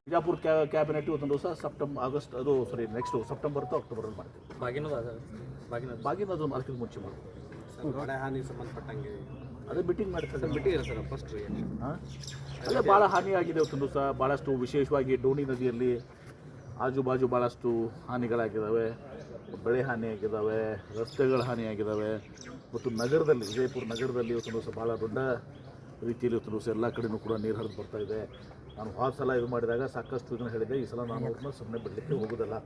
ಬಿಜಾಪುರ ಕ್ಯಾ ಕ್ಯಾಬಿನೆಟ್ ಇವತ್ತೊಂದು ದಿವಸ ಸೆಪ್ಟೆಂಬರ್ ಆಗಸ್ಟ್ ಅದು ಸಾರಿ ನೆಕ್ಸ್ಟ್ ಸೆಪ್ಟೆಂಬರ್ ಅಥವಾ ಅಕ್ಟೋಬರ್ ಮಾಡ್ತೀವಿ. ಬಾಗಿನದ ಬಾಗಿನ ಬಾಗಿನ ಅದು ಮಾರ್ಕೆಟ್ ಮುಂಚೆ ಮಾಡ್ತೀವಿ. ಮಳೆ ಹಾನಿ ಸಂಬಂಧಪಟ್ಟಂಗೆ ಅದೇ ಮೀಟಿಂಗ್ ಮಾಡ್ತಾರೆ ಬಿಟ್ಟಿದ್ದೀರಾ ಸರ್ ಫಸ್ಟ್ ಹಾಂ? ಅಲ್ಲೇ ಭಾಳ ಹಾನಿಯಾಗಿದೆ ಇವತ್ತೊಂದು ದಿವಸ. ಭಾಳಷ್ಟು ವಿಶೇಷವಾಗಿ ಡೋಣಿ ನದಿಯಲ್ಲಿ ಆಜು ಬಾಜು ಭಾಳಷ್ಟು ಹಾನಿಗಳಾಗಿದ್ದಾವೆ ಬೆಳೆ ಹಾನಿಯಾಗಿದ್ದಾವೆ ರಸ್ತೆಗಳ ಹಾನಿಯಾಗಿದ್ದಾವೆ ಮತ್ತು ನಗರದಲ್ಲಿ ವಿಜಯಪುರ ನಗರದಲ್ಲಿ ಇವತ್ತು ದಿವಸ ಭಾಳ ದೊಡ್ಡ ರೀತಿಯಲ್ಲಿ ಇವತ್ತು ದಿವಸ ಎಲ್ಲ ಕಡೆಯೂ ಕೂಡ ನೀರು ಹರಿದು ಬರ್ತಾ ಇದೆ. ನಾನು ಹೋದ ಸಲ ಇದು ಮಾಡಿದಾಗ ಸಾಕಷ್ಟು ಇದನ್ನು ಹೇಳಿದೆ ಈ ಸಲ ನಾನು ಅವ್ರನ್ನ ಸುಮ್ಮನೆ ಬಿಡಲಿಕ್ಕೆ ಹೋಗೋದಲ್ಲ.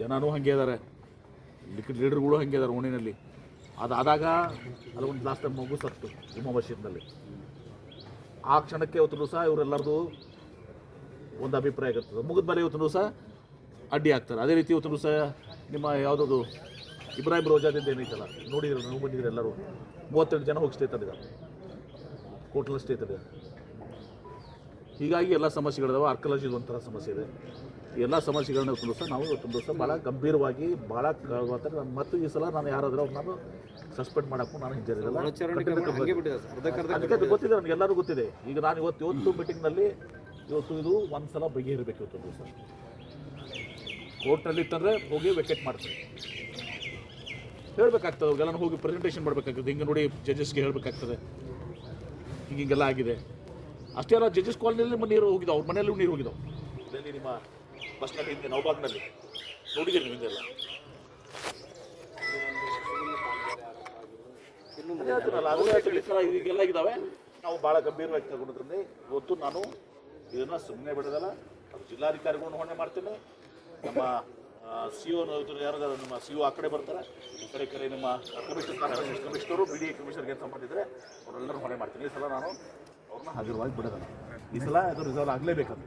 ಜನನೂ ಹಾಗೆ ಇದ್ದಾರೆ ಲಿಕ್ವಿಡ್ ಲೀಡರ್ಗಳು ಹಾಗೆ ಇದ್ದಾರೆ ಓಣಿನಲ್ಲಿ. ಅದಾದಾಗ ಅಲ್ಲಿ ಒಂದು ಲಾಸ್ಟ್ ಟೈಮ್ ಮಗು ಸತ್ತು ಉಮಾ ಆ ಕ್ಷಣಕ್ಕೆ ಇವತ್ತು ದಿವಸ ಇವರೆಲ್ಲರದು ಒಂದು ಅಭಿಪ್ರಾಯ ಆಗಿರ್ತದೆ ಮುಗಿದ ಮೇಲೆ ಇವತ್ತು ದಿವಸ ಅಡ್ಡಿ ಆಗ್ತಾರೆ. ಅದೇ ರೀತಿ ಇವತ್ತು ದಿವಸ ನಿಮ್ಮ ಯಾವುದದು ಇಬ್ರಾಹಿಂ ರೋಜಾದಿಂದ ಏನೈತಲ್ಲ? ನೋಡಿದ್ರು ನೀವು ಬಂದಿದ್ರೆ ಎಲ್ಲರೂ? ಮೂವತ್ತೆರಡು ಜನ ಹೋಗಿ ಸ್ಟೇ ತಂದಿದ್ದಾರೆ ಹೋಟ್ಲಲ್ಲಿ ಸ್ಟೇ ತಂದಿದೆ ಹೀಗಾಗಿ ಎಲ್ಲ ಸಮಸ್ಯೆಗಳಿದಾವೆ ಆರ್ಕಲಜಿ ಒಂಥರ ಸಮಸ್ಯೆ ಇದೆ. ಎಲ್ಲ ಸಮಸ್ಯೆಗಳನ್ನ ದಿವಸ ನಾವು ಒಂದು ದಿವಸ ಭಾಳ ಗಂಭೀರವಾಗಿ ಭಾಳ ಮತ್ತು ಈ ಸಲ ನಾನು ಯಾರಾದರೂ ನಾನು ಸಸ್ಪೆಂಡ್ ಮಾಡೋಕ್ಕೂ ನಾನು ಹಿಂಜರಿಲ್ಲ. ಸರ್ ಅದಕ್ಕೆ ಗೊತ್ತಿದೆ ನನಗೆ ಎಲ್ಲರೂ ಗೊತ್ತಿದೆ. ಈಗ ನಾನು ಇವತ್ತು ಇವತ್ತು ಮೀಟಿಂಗ್ನಲ್ಲಿ ಇವತ್ತು ಇದು ಒಂದು ಸಲ ಬಗೆಹರಿಬೇಕು ಇವತ್ತು ದಿವಸ. ಕೋರ್ಟ್ನಲ್ಲಿ ಇತ್ತಂದರೆ ಹೋಗಿ ವೆಕೆಟ್ ಮಾಡ್ತಾರೆ. ಹೇಳಬೇಕಾಗ್ತದೆ ಅವ್ರಿಗೆಲ್ಲ ಹೋಗಿ ಪ್ರೆಸೆಂಟೇಷನ್ ಮಾಡಬೇಕಾಗ್ತದೆ. ಹಿಂಗೆ ನೋಡಿ ಜಡ್ಜಸ್ಗೆ ಹೇಳಬೇಕಾಗ್ತದೆ. ಹಿಂಗೆ ಹಿಂಗೆಲ್ಲ ಆಗಿದೆ. ಅಷ್ಟೇ ಅಲ್ಲ ಜಡ್ಜಸ್ ಕಾಲನಿಯಲ್ಲಿ ನೀರು ಹೋಗಿದ್ದು ಅವ್ರ ಮನೆಯಲ್ಲೂ ನೀರು ಹೋಗಿದ್ದಾವೆ. ಇಲ್ಲಿ ನಿಮ್ಮ ಬಸ್ ಸ್ಟ್ಯಾಂಡ್ ಹಿಂದೆ ನವಬಾಗ್ನಲ್ಲಿ ನೋಡಿದ್ದೀರಿ ನೀವು ಹಿಂದೆಲ್ಲ. ಈಗೆಲ್ಲ ಇದ್ದಾವೆ. ನಾವು ಭಾಳ ಗಂಭೀರವಾಗಿ ತಗೊಂಡ್ರೆ ಇವತ್ತು ನಾನು ಇದನ್ನು ಸುಮ್ಮನೆ ಬಿಡೋದಲ್ಲ ಜಿಲ್ಲಾಧಿಕಾರಿಗಳನ್ನ ಹೊಣೆ ಮಾಡ್ತೇನೆ. ನಮ್ಮ ಸಿ ಒ ಯಾರಾದರೂ ನಮ್ಮ ಸಿ ಒ ಆ ಕಡೆ ಬರ್ತಾರೆ? ಈ ಕಡೆ ಕಡೆ ನಮ್ಮ ಕಮಿಷನರ್, ಕಮಿಷನರು ಬಿ ಡಿ ಕಮಿಷನರ್ಗೆ ಏನು ಅವರೆಲ್ಲರೂ ಹೊಣೆ ಮಾಡ್ತೀನಿ. ಈ ಸಲ ನಾನು ಅವ್ರನ್ನ ಹಾಜರವಾಗಿ ಬಿಡೋದಲ್ಲ. ಈ ಸಲ ಅದು ರಿಸಲ್ವ್ ಆಗಲೇಬೇಕಂತ.